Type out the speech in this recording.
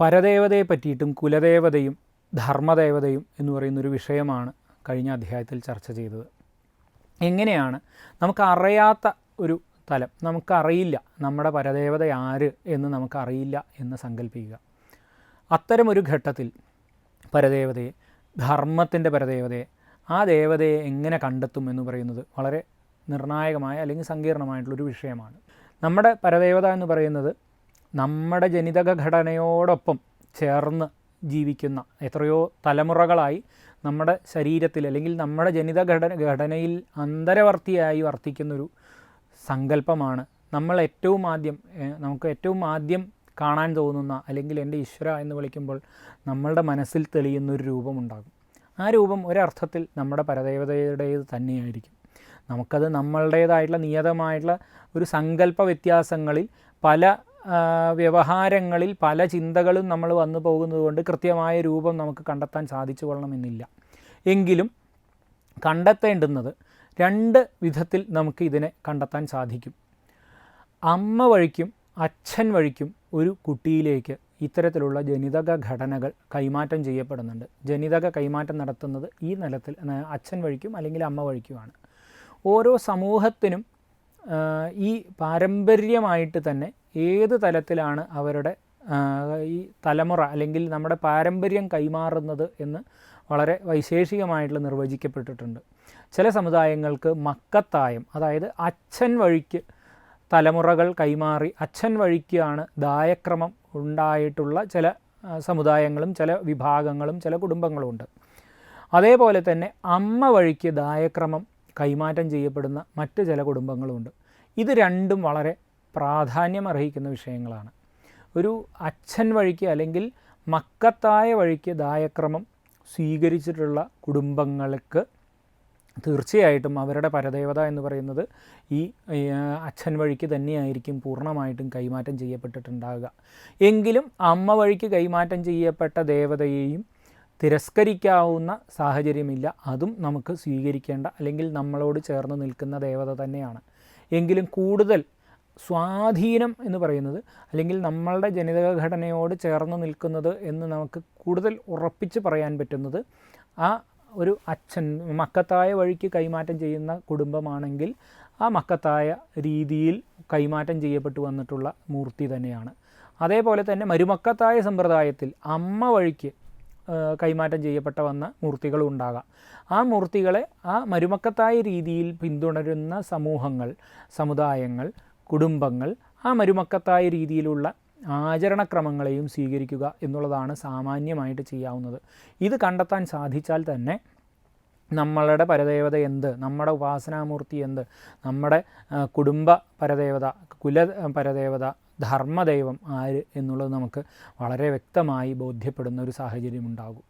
പരദേവതയെ പറ്റിയിട്ടും കുലദേവതയും ധർമ്മദേവതയും എന്ന് പറയുന്നൊരു വിഷയമാണ് കഴിഞ്ഞ അധ്യായത്തിൽ ചർച്ച ചെയ്തത്. എങ്ങനെയാണ്? നമുക്ക് അറിയാത്ത ഒരു തലം. നമുക്കറിയില്ല നമ്മുടെ പരദേവത ആര് എന്ന് നമുക്കറിയില്ല എന്ന് സങ്കല്പിക്കുക അത്തരമൊരു ഘട്ടത്തിൽ പരദേവതയെ ധർമ്മത്തിന്റെ പരദേവതയെ ആ ദേവതയെ എങ്ങനെ കണ്ടെത്തും എന്ന് പറയുന്നത് വളരെ നിർണായകമായ അല്ലെങ്കിൽ സങ്കീർണമായിട്ടുള്ളൊരു വിഷയമാണ്. നമ്മുടെ പരദേവത എന്ന് പറയുന്നത് നമ്മുടെ ജനിതക ഘടനയോടൊപ്പം ചേർന്ന് ജീവിക്കുന്ന എത്രയോ തലമുറകളായി നമ്മുടെ ശരീരത്തിൽ അല്ലെങ്കിൽ നമ്മുടെ ജനിത ഘടന ഘടനയിൽ അന്തരവർത്തിയായി വർത്തിക്കുന്നൊരു സങ്കല്പമാണ് നമ്മൾ ഏറ്റവും ആദ്യം നമുക്ക് ഏറ്റവും ആദ്യം കാണാൻ തോന്നുന്ന അല്ലെങ്കിൽ എന്റെ ഈശ്വര എന്ന് വിളിക്കുമ്പോൾ നമ്മളുടെ മനസ്സിൽ തെളിയുന്നൊരു രൂപമുണ്ടാകും. ആ രൂപം ഒരർത്ഥത്തിൽ നമ്മുടെ പരദേവതയുടേത് തന്നെയായിരിക്കും. നമുക്കത് നമ്മളുടേതായിട്ടുള്ള നിയതമായിട്ടുള്ള ഒരു സങ്കല്പ വ്യത്യാസങ്ങളിൽ പല വ്യവഹാരങ്ങളിൽ പല ചിന്തകളും നമ്മൾ വന്നു പോകുന്നതുകൊണ്ട് കൃത്യമായ രൂപം നമുക്ക് കണ്ടെത്താൻ സാധിച്ചു കൊള്ളണമെന്നില്ല എങ്കിലും കണ്ടെത്തേണ്ടുന്നത് രണ്ട് വിധത്തിൽ നമുക്ക് ഇതിനെ കണ്ടെത്താൻ സാധിക്കും. അമ്മ വഴിക്കും അച്ഛൻ വഴിക്കും ഒരു കുട്ടിയിലേക്ക് ഇത്തരത്തിലുള്ള ജനിതക ഘടനകൾ കൈമാറ്റം ചെയ്യപ്പെടുന്നുണ്ട്. ജനിതക കൈമാറ്റം നടത്തുന്നത് ഈ നിലത്തിൽ അച്ഛൻ വഴിക്കും അല്ലെങ്കിൽ അമ്മ വഴിക്കുമാണ്. ഓരോ സമൂഹത്തിനും ഈ പാരമ്പര്യമായിട്ട് തന്നെ ഏത് തലത്തിലാണ് അവരുടെ ഈ തലമുറ അല്ലെങ്കിൽ നമ്മുടെ പാരമ്പര്യം കൈമാറുന്നത് എന്ന് വളരെ വൈശേഷികമായിട്ടുള്ള നിർവചിക്കപ്പെട്ടിട്ടുണ്ട്. ചില സമുദായങ്ങൾക്ക് മക്കത്തായം അതായത് അച്ഛൻ വഴിക്ക് തലമുറകൾ കൈമാറി അച്ഛൻ വഴിക്കാണ് ദായക്രമം ഉണ്ടായിട്ടുള്ള ചില സമുദായങ്ങളും ചില വിഭാഗങ്ങളും ചില കുടുംബങ്ങളുമുണ്ട്. അതേപോലെ തന്നെ അമ്മ വഴിക്ക് ദായക്രമം കൈമാറ്റം ചെയ്യപ്പെടുന്ന മറ്റ് ചില കുടുംബങ്ങളുമുണ്ട്. ഇത് രണ്ടും വളരെ പ്രാധാന്യം അർഹിക്കുന്ന വിഷയങ്ങളാണ്. ഒരു അച്ഛൻ വഴിക്ക് അല്ലെങ്കിൽ മക്കത്തായ വഴിക്ക് ദായക്രമം സ്വീകരിച്ചിട്ടുള്ള കുടുംബങ്ങൾക്ക് തീർച്ചയായിട്ടും അവരുടെ പരദേവത എന്ന് പറയുന്നത് ഈ അച്ഛൻ വഴിക്ക് തന്നെയായിരിക്കും പൂർണമായിട്ടും കൈമാറ്റം ചെയ്യപ്പെട്ടിട്ടുണ്ടാകുക എങ്കിലും അമ്മ വഴിക്ക് കൈമാറ്റം ചെയ്യപ്പെട്ട ദേവതയെയും തിരസ്കരിക്കാവുന്ന സാഹചര്യമില്ല. അതും നമുക്ക് സ്വീകരിക്കേണ്ട അല്ലെങ്കിൽ നമ്മളോട് ചേർന്ന് നിൽക്കുന്ന ദേവത തന്നെയാണ്. എങ്കിലും കൂടുതൽ സ്വാധീനം എന്ന് പറയുന്നത് അല്ലെങ്കിൽ നമ്മളുടെ ജനിതക ഘടനയോട് ചേർന്ന് നിൽക്കുന്നത് എന്ന് നമുക്ക് കൂടുതൽ ഉറപ്പിച്ച് പറയാൻ പറ്റുന്നത് ആ ഒരു അച്ഛൻ മക്കത്തായ വഴിക്ക് കൈമാറ്റം ചെയ്യുന്ന കുടുംബമാണെങ്കിൽ ആ മക്കത്തായ രീതിയിൽ കൈമാറ്റം ചെയ്യപ്പെട്ടു വന്നിട്ടുള്ള മൂർത്തി തന്നെയാണ്. അതേപോലെ തന്നെ മരുമക്കത്തായ സമ്പ്രദായത്തിൽ അമ്മ വഴിക്ക് കൈമാറ്റം ചെയ്യപ്പെട്ട വന്ന മൂർത്തികളും ഉണ്ടാകാം ആ മൂർത്തികളെ ആ മരുമക്കത്തായ രീതിയിൽ പിന്തുടരുന്ന സമൂഹങ്ങൾ സമുദായങ്ങൾ കുടുംബങ്ങൾ ആ മരുമക്കത്തായ രീതിയിലുള്ള ആചരണക്രമങ്ങളെയും സ്വീകരിക്കുക എന്നുള്ളതാണ് സാമാന്യമായിട്ട് ചെയ്യാവുന്നത്. ഇത് കണ്ടെത്താൻ സാധിച്ചാൽ തന്നെ നമ്മളുടെ പരദേവത എന്ത്? നമ്മുടെ ഉപാസനാമൂർത്തി എന്ത്? നമ്മുടെ കുടുംബ പരദേവത കുല പരദേവത ധർമ്മദൈവം ആര് എന്നുള്ളത് നമുക്ക് വളരെ വ്യക്തമായി ബോധ്യപ്പെടുന്ന ഒരു സാഹചര്യം ഉണ്ടാകും